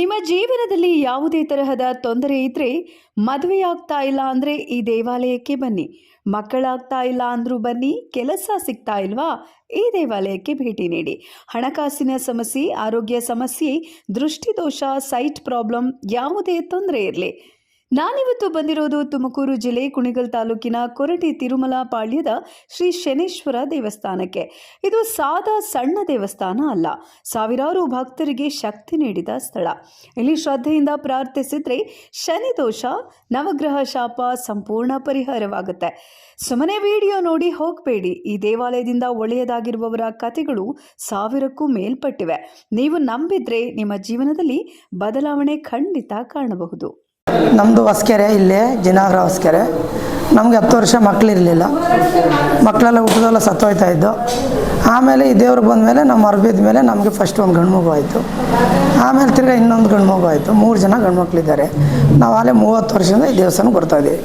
ನಿಮ್ಮ ಜೀವನದಲ್ಲಿ ಯಾವುದೇ ತರಹದ ತೊಂದರೆ ಇದ್ದರೆ ಮದುವೆಯಾಗ್ತಾ ಇಲ್ಲ ಅಂದರೆ ಈ ದೇವಾಲಯಕ್ಕೆ ಬನ್ನಿ. ಮಕ್ಕಳಾಗ್ತಾ ಇಲ್ಲ ಅಂದರೂ ಬನ್ನಿ, ಕೆಲಸ ಸಿಗ್ತಾ ಇಲ್ವಾ ಈ ದೇವಾಲಯಕ್ಕೆ ಭೇಟಿ ನೀಡಿ. ಹಣಕಾಸಿನ ಸಮಸ್ಯೆ, ಆರೋಗ್ಯ ಸಮಸ್ಯೆ, ದೃಷ್ಟಿದೋಷ, ಸೈಟ್ ಪ್ರಾಬ್ಲಮ್ ಯಾವುದೇ ತೊಂದರೆ ಇರಲಿ. ನಾನಿವತ್ತು ಬಂದಿರೋದು ತುಮಕೂರು ಜಿಲ್ಲೆ ಕುಣಿಗಲ್ ತಾಲೂಕಿನ ಕೊರಟಿ ತಿರುಮಲ ಪಾಳ್ಯದ ಶ್ರೀ ಶನೇಶ್ವರ ದೇವಸ್ಥಾನಕ್ಕೆ. ಇದು ಸಾದಾ ಸಣ್ಣ ದೇವಸ್ಥಾನ ಅಲ್ಲ, ಸಾವಿರಾರು ಭಕ್ತರಿಗೆ ಶಕ್ತಿ ನೀಡಿದ ಸ್ಥಳ. ಇಲ್ಲಿ ಶ್ರದ್ಧೆಯಿಂದ ಪ್ರಾರ್ಥಿಸಿದ್ರೆ ಶನಿ ದೋಷ, ನವಗ್ರಹ ಶಾಪ ಸಂಪೂರ್ಣ ಪರಿಹಾರವಾಗುತ್ತೆ. ಸುಮ್ಮನೆ ವಿಡಿಯೋ ನೋಡಿ ಹೋಗಬೇಡಿ, ಈ ದೇವಾಲಯದಿಂದ ಒಳ್ಳೆಯದಾಗಿರುವವರ ಕಥೆಗಳು ಸಾವಿರಕ್ಕೂ ಮೇಲ್ಪಟ್ಟಿವೆ. ನೀವು ನಂಬಿದ್ರೆ ನಿಮ್ಮ ಜೀವನದಲ್ಲಿ ಬದಲಾವಣೆ ಖಂಡಿತ ಕಾಣಬಹುದು. ನಮ್ಮದು ಹೊಸ್ಕೆರೆ ಇಲ್ಲೇ, ಜಿನಾಗ್ರ ಹೊಸ್ಕೆರೆ. ನಮಗೆ ಹತ್ತು ವರ್ಷ ಮಕ್ಕಳಿರಲಿಲ್ಲ ಮಕ್ಕಳೆಲ್ಲ ಹುಟ್ಟಿದೆಲ್ಲ ಸತ್ತೋಯ್ತಾ ಇದ್ದು. ಆಮೇಲೆ ಈ ದೇವ್ರಿಗೆ ಬಂದಮೇಲೆ ನಮ್ಮ ಅರ್ಬಿದ ಮೇಲೆ ನಮಗೆ ಫಸ್ಟ್ ಒಂದು ಗಂಡು ಮಗು ಆಯಿತು ಆಮೇಲೆ ತಿರ್ಗಿ ಇನ್ನೊಂದು ಗಂಡು ಮಗು ಆಯಿತು ಮೂರು ಜನ ಗಂಡು ಮಕ್ಕಳಿದ್ದಾರೆ ನಾವು ಅಲ್ಲೇ ಮೂವತ್ತು ವರ್ಷದಿಂದ ಈ ದೇವಸ್ಥಾನಕ್ಕೆ ಬರ್ತಾ ಇದ್ದೀವಿ